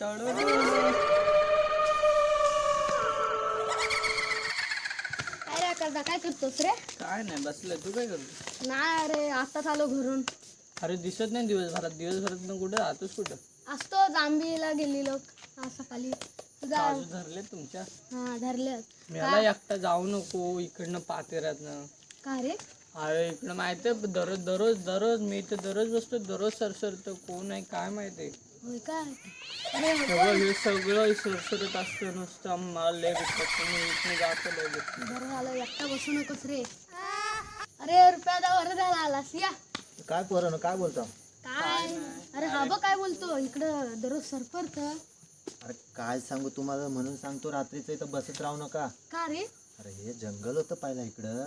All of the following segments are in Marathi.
टळू. काय रे करता काय करतोस रे? काय नाही बसलं तू काय करतो नाही अरे आताच आलो घरून. अरे दिसत नाही दिवसभरात. दिवसभरात कुठं? राहतोस कुठं? असतो जांभीला गेली लोक. आज सकाळी. तुझा काजू धरले तुमच्या? हा धरले मला एकटा जाऊ नको इकडनं पातेरातनं का रे? अरे इकडं माहिती आहे दररोज दररोज दररोज मी तर दररोज बसतो दररोज सरसरतो. कोण आहे काय माहिती होय काय अरे सगळं हे सगळं सरसरत असतं नुसतं मला लय मी इथनं जातो लय भेटत बरं झालं एकटा बसू नकोस रे. अरे रुपया वर झाला आलास या. काय पोरानं काय बोलतो? काय? अरे हा बघ काय बोलतो. इकडं दररोज सरपरत. अरे काय सांगू तुम्हाला? म्हणून सांगतो रात्रीचं इथं बसत राहू नका. का रे? अरे हे जंगल होतं पहिला इकडं.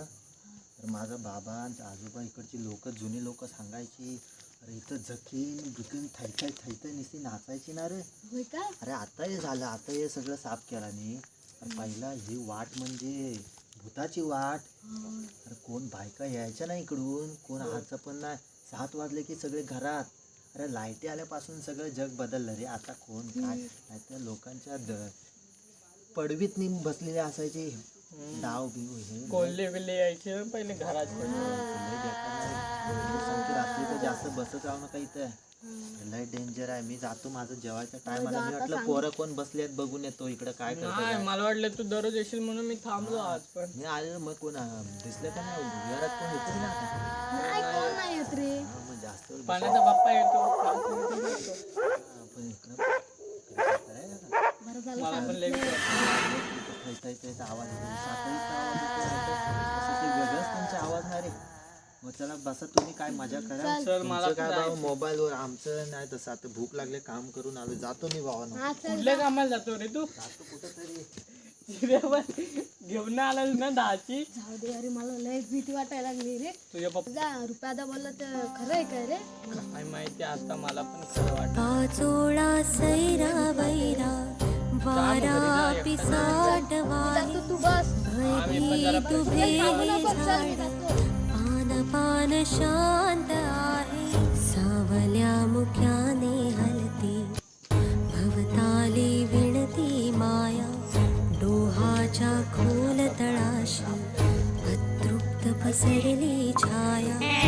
तर माझा बाबा आणि आजोबा इकडची लोक जुनी लोक सांगायची. अरे इथं जखीन बुकीन थैथय थैथय नुसती नाचायची ना रे. होय का? अरे आता हे झालं आता हे सगळं साफ केला नी. अरे पहिला ही वाट म्हणजे भूताची वाट. अरे कोण बायका यायच्या नाही इकडून? कोण आहारचं पण नाही. सात वाजले की सगळे घरात. अरे लाईटी आल्यापासून सगळं जग बदललं रे. आता कोण काय? नाही तर लोकांच्या द पडवीत नी बसलेले असायचे. डाव बिव हे. कोल्हे बिल्ले यायचे पहिले घरात पण. जास्त बसत राहू नका इथं. लय डेंजर आहे. मी जातो माझं जेवायच्या टायमाला मी म्हटलं पोरं कोण बसले आहेत बघून येतो. इकडं काय करतो नाही मला वाटलं तू दररोज येशील म्हणून मी थांबलो आज पण मी आलेलो मग कोण अं, दिसलं का नाही? घरात कोण येतो ना आता. नाही कोण नाही येत रे. हा, मग जास्त वेळ पाण्याचा बाप्पा येतो. आपण इकडं? बरं झालं मला पण. इथं- इथं- आवाज येतो. साखळीचा आवाज येतो. असं ते वेगळंच त्यांचा आवाज नाही रे. मग चला बसा तुम्ही काय मजा करा. चल. मला तुमचं काय भाऊ मोबाईल वर आमचं नाही तसं आता भूक लागले काम करून आलो जातो मी भावानं. हा चल कुठल्या कामाला जातो रे तू? जातो कुठंतरी. घेऊन आलास ना दहाची. जाऊ दे अरे मला लय भीती वाटायला लागली रे. तुझ्या पप्पा तुझा रुपयादा बोलला तर खरं आहे काय रे? काय माहिती आता मला पण खरं वाटत. पाचोळा सैरा वैरा वारा पिसाटवा जातो तू बस. मी झाड. मन शांत आहे. सावल्या मुख्याने हलती. भवताली विणती माया. डोहाच्या खोल तळाशी. अतृप्त पसरली छाया.